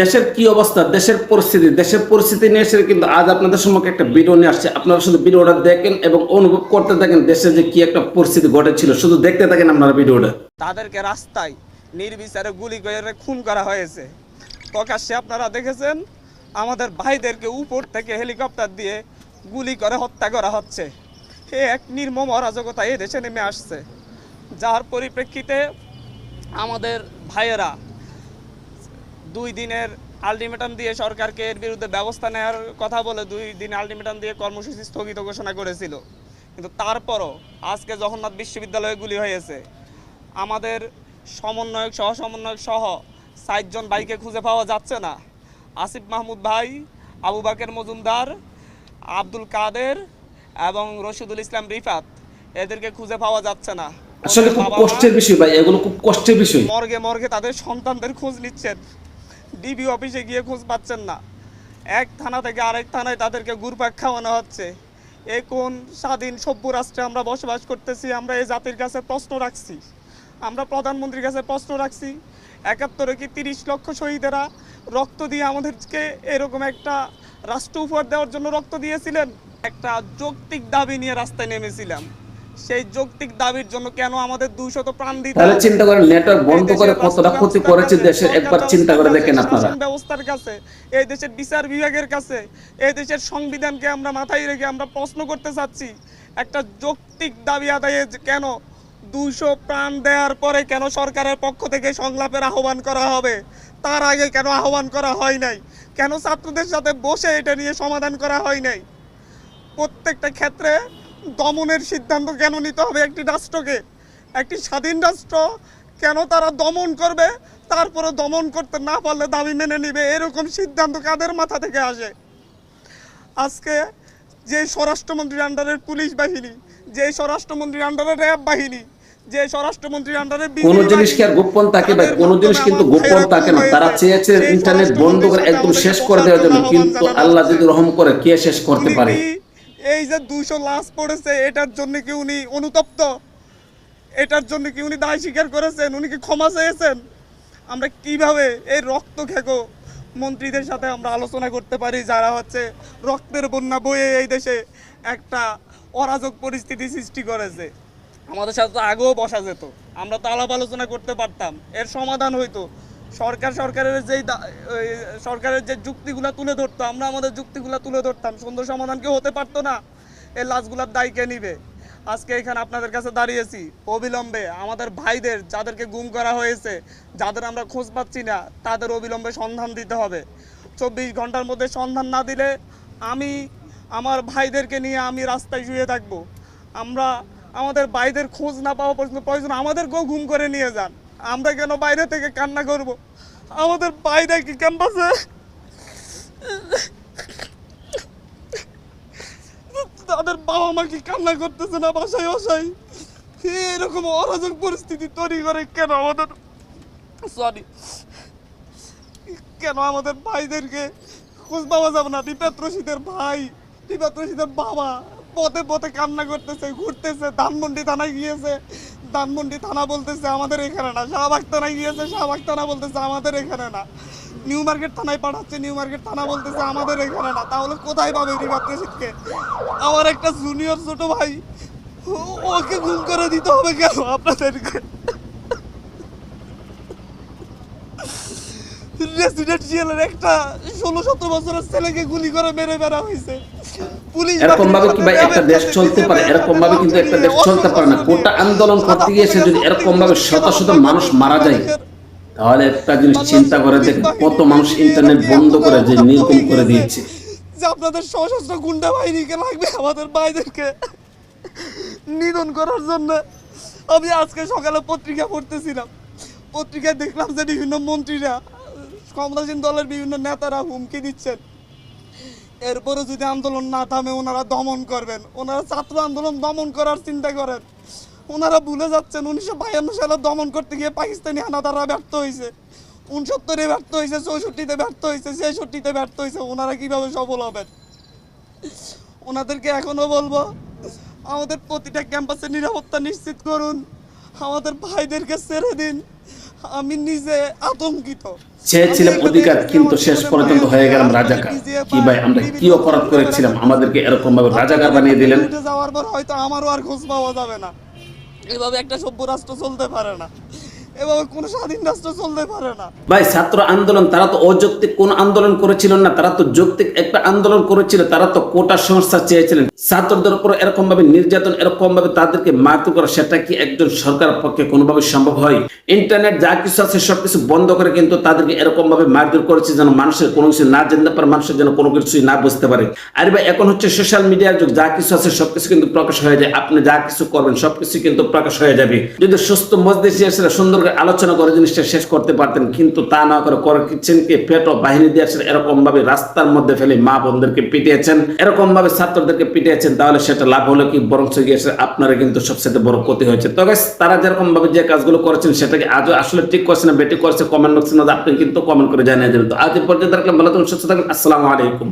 দেশের কি অবস্থা, দেশের পরিস্থিতি দেশের পরিস্থিতি নিয়ে এসে কিন্তু আজ আপনাদের সম্মুখে একটা ভিডিও নিয়ে আসছে। আপনারা শুধু ভিডিওটা দেখেন এবং অনুভব করতে থাকেন দেশে যে কি একটা পরিস্থিতি ঘটেছিল। শুধু দেখতে থাকেন আপনারা ভিডিওটা তাদেরকে রাস্তায় নির্বিচারে গুলি করে খুন করা হয়েছে। প্রকাশ্যে আপনারা দেখেছেন, আমাদের ভাইদেরকে উপর থেকে হেলিকপ্টার দিয়ে গুলি করে হত্যা করা হচ্ছে। এ এক নির্মম অরাজকতা এই দেশে নেমে আসছে। যার পরিপ্রেক্ষিতে আমাদের ভাইয়েরা দুই দিনের আলটিমেটাম দিয়ে সরকারকে এর বিরুদ্ধে ব্যবস্থা নেওয়ার কথা বলে দুই দিন আলটিমেটাম দিয়ে কর্মসূচি স্থগিত ঘোষণা করেছিল। কিন্তু তারপরও আজকে জগন্নাথ বিশ্ববিদ্যালয়ে গুলি হয়েছে। আমাদের সমন্বয়ক সহ সমন্বয়ক সহ ষাটজন ভাইকে খুঁজে পাওয়া যাচ্ছে না। আসিফ মাহমুদ ভাই আবু বাকের মজুমদার আব্দুল কাদের এবং রশিদুল ইসলাম রিফাত এদেরকে খুঁজে পাওয়া যাচ্ছে না। আসলে খুব কষ্টের বিষয় ভাই এগুলো খুব কষ্টের বিষয়। মর্গে মর্গে তাদের সন্তানদের খোঁজ নিচ্ছেন। ডিবি অফিসে গিয়ে খোঁজ পাচ্ছেন না। এক থানা থেকে আরেক থানায় তাদেরকে গুরপাক খাওয়ানো হচ্ছে। এ কোন স্বাধীন সভ্য রাষ্ট্রে আমরা বসবাস করতেছি, আমরা এই জাতির কাছে প্রশ্ন রাখছি। আমরা প্রধানমন্ত্রীর কাছে প্রশ্ন রাখছি, একাত্তরে কি তিরিশ লক্ষ শহীদেরা রক্ত দিয়ে আমাদেরকে এরকম একটা রাষ্ট্র উপহার দেওয়ার জন্য রক্ত দিয়েছিলেন? একটা যৌক্তিক দাবি নিয়ে রাস্তায় নেমেছিলাম। সেই যৌক্তিক দাবির জন্য কেন আমাদের দুশত প্রাণ দিতে তাহলে চিন্তা করেন নেটওয়ার্ক বন্ধ করে কতটা ক্ষতি করেছে দেশের? একবার চিন্তা করে দেখেন আপনারা। ব্যবস্থার কাছে এই দেশের বিচার বিভাগের কাছে এই দেশের সংবিধানকে আমরা মাথায় রেখে আমরা প্রশ্ন করতে চাচ্ছি একটা যৌক্তিক দাবি আদায়ে কেন দুশো প্রাণ দেওয়ার পরে কেন সরকারের পক্ষ থেকে সংলাপের আহ্বান করা হবে? তার আগে কেন আহ্বান করা হয় নাই? কেন ছাত্রদের সাথে বসে এটা নিয়ে সমাধান করা হয় নাই? প্রত্যেকটা ক্ষেত্রে দমনের সিদ্ধান্ত কেন নিতে হবে একটি রাষ্ট্রকে? একটি স্বাধীন রাষ্ট্র কেন তারা দমন করবে? তারপরে দমন করতে না পারলে দাবি মেনে নিবে? এরকম সিদ্ধান্ত কাদের মাথা থেকে আসে? আজকে যে স্বরাষ্ট্রমন্ত্রীর আন্ডারের পুলিশ বাহিনী যে স্বরাষ্ট্রমন্ত্রীর আন্ডারে র্যাব বাহিনী যে স্বরাষ্ট্রমন্ত্রীর আন্ডারে কোনো জিনিস কি আর গোপন থাকে ভাই? কোনো জিনিস কিন্তু গোপন থাকে না। তারা চেয়েছে ইন্টারনেট বন্ধ করে একদম শেষ করে দেওয়ার জন্য কিন্তু আল্লাহ যদি রহম করে কে শেষ করতে পারে? এই যে দুইশো লাশ পড়েছে, এটার জন্য কি উনি অনুতপ্ত? এটার জন্য কি উনি দায় স্বীকার করেছেন? উনি কি ক্ষমা চেয়েছেন? আমরা কীভাবে এই রক্ত খেকো? মন্ত্রীদের সাথে আমরা আলোচনা করতে পারি, যারা হচ্ছে রক্তের বন্যা বয়ে এই দেশে একটা অরাজক পরিস্থিতি সৃষ্টি করেছে। আমাদের সাথে তো আগেও বসা যেত। আমরা তো আলাপ আলোচনা করতে পারতাম। এর সমাধান হইতো। সরকার সরকারের যেই সরকারের যে যুক্তিগুলো তুলে ধরতো, আমরা আমাদের যুক্তিগুলো তুলে ধরতাম। সুন্দর সমাধান কি হতে পারতো না। এই লাশগুলার দায় কে নিবে? আজকে এখানে আপনাদের কাছে দাঁড়িয়েছি। অবিলম্বে আমাদের ভাইদের যাদেরকে গুম করা হয়েছে, যাদের আমরা খোঁজ পাচ্ছি না, তাদের অবিলম্বে সন্ধান দিতে হবে। চব্বিশ ঘণ্টার মধ্যে সন্ধান না দিলে আমি আমার ভাইদেরকে নিয়ে আমি রাস্তায় শুয়ে থাকব। আমরা আমাদের ভাইদের খোঁজ না পাওয়া পর্যন্ত প্রয়োজন। আমাদেরকেও ঘুম করে নিয়ে যান। আমরা কেন বাইরে থেকে কান্না করব? আমাদের বাইরে কি ক্যাম্পাসে তাদের বাবা মা কি কান্না করতেছে না বাসায় বাসায়? এরকম অরাজক পরিস্থিতি তৈরি করে কেন আমাদের? সরি কেন আমাদের ভাইদেরকে খোঁজ পাওয়া যাবে না দীপাত রশিদের ভাই দীপাত রশিদের বাবা পথে পথে কান্না করতেছে, ঘুরতেছে, ধানমন্ডি থানায় গিয়েছে। ধানমন্ডি থানা বলতেছে, আমাদের এখানে না। শাহবাগ থানায় গিয়েছে, শাহবাগ থানা বলতেছে, আমাদের এখানে না। নিউ মার্কেট থানায় পাঠাচ্ছে, নিউ মার্কেট থানা বলতেছে, আমাদের এখানে না। তাহলে কোথায় পাবে রিবাদ রশিদকে আমার একটা জুনিয়র ছোট ভাই ওকে ঘুম করে দিতে হবে কেন আপনাদেরকে? রেসিডেন্সিয়ালের একটা ষোলো সতেরো বছরের ছেলেকে গুলি করে মেরে বেড়া হয়েছে। পুলিশ এরকম ভাবে কি ভাই একটা দেশ চলতে পারে? এরকম ভাবে কিন্তু একটা দেশ চলতে পারে না। কোটা আন্দোলন করতে গিয়ে সে যদি এরকম ভাবে শত শত মানুষ মারা যায় তাহলে একটা জিনিস চিন্তা করে দেখেন কত মানুষ ইন্টারনেট বন্ধ করে যে নির্গম করে দিয়েছে। যে আপনাদের সশস্ত্র গুন্ডা বাহিনীকে লাগবে আমাদের ভাইদেরকে নিধন করার জন্য। আমি আজকে সকালে পত্রিকা পড়তেছিলাম। পত্রিকায় দেখলাম যে বিভিন্ন মন্ত্রীরা ক্ষমতাসীন দলের বিভিন্ন নেতারা হুমকি দিচ্ছেন। এরপরে যদি আন্দোলন না থামে, ওনারা দমন করবেন। ওনারা ছাত্র আন্দোলন দমন করার চিন্তা করেন। ওনারা ভুলে যাচ্ছেন, উনিশশো বায়ান্ন সালে দমন করতে গিয়ে পাকিস্তানি হানাদাররা ব্যর্থ হয়েছে উনসত্তরে ব্যর্থ হয়েছে চৌষট্টিতে ব্যর্থ হয়েছে ছেষট্টিতে ব্যর্থ হয়েছে ওনারা কীভাবে সফল হবেন? ওনাদেরকে এখনও বলব, আমাদের প্রতিটা ক্যাম্পাসে নিরাপত্তা নিশ্চিত করুন। আমাদের ভাইদেরকে ছেড়ে দিন। আমি নিজে আতঙ্কিত। চেয়েছিলাম অধিকার কিন্তু শেষ পর্যন্ত হয়ে গেলাম রাজাকার। কি ভাই আমরা কি অপরাধ করেছিলাম? আমাদেরকে এরকম ভাবে রাজাকার বানিয়ে দিলেন। যাওয়ার পর হয়তো আমারও আর খোঁজ পাওয়া যাবে না। এভাবে একটা সভ্য রাষ্ট্র চলতে পারে না। এভাবে কোনো স্বাধীন রাষ্ট্র চলতে পারে না। ভাই, ছাত্র আন্দোলন, তারা তো অযৌক্তিক কোন আন্দোলন করেছিল না, তারা তো যৌক্তিক একটা আন্দোলন করেছিল, তারা তো কোটা সংস্থা চেয়েছিলেন। ছাত্রদের উপর এরকম ভাবে নির্যাতন এরকম ভাবে তাদেরকে করা, সেটা কি একজন পক্ষে কোনোভাবে সম্ভব হয়? ইন্টারনেট যা কিছু আছে সবকিছু বন্ধ করে কিন্তু তাদেরকে এরকম ভাবে মারধর করেছে যেন মানুষের কোনো কিছু না জানতে পারে, মানুষের যেন কোনো কিছুই না বুঝতে পারে। আর ভাই, এখন হচ্ছে সোশ্যাল মিডিয়ার যুগ, যা কিছু আছে সবকিছু কিন্তু প্রকাশ হয়ে যায়। আপনি যা কিছু করবেন সবকিছু কিন্তু প্রকাশ হয়ে যাবে। যদি সুস্থ এসে সুন্দর করে আলোচনা করে জিনিসটা শেষ করতে পারতেন, কিন্তু তা না করে করে পেটো বাহিনী দিয়ে আসলে এরকম ভাবে রাস্তার মধ্যে ফেলে মা বোনদেরকে পিটিয়েছেন এরকম ভাবে ছাত্রদেরকে পিটিয়েছেন, তাহলে সেটা লাভ হলো কি? বরং গিয়ে এসে আপনারা কিন্তু সবচেয়ে বড় ক্ষতি হয়েছে। তবে তারা যেরকম ভাবে যে কাজগুলো করেছেন, সেটাকে আজও আসলে ঠিক করছে না বেটি করছে কমেন্ট বক্সে আপনি কিন্তু কমেন্ট করে জানিয়ে দেবেন। তো আজ পর্যন্ত রাখলাম, ভালো থাকুন, সুস্থ থাকুন, আসসালামু আলাইকুম।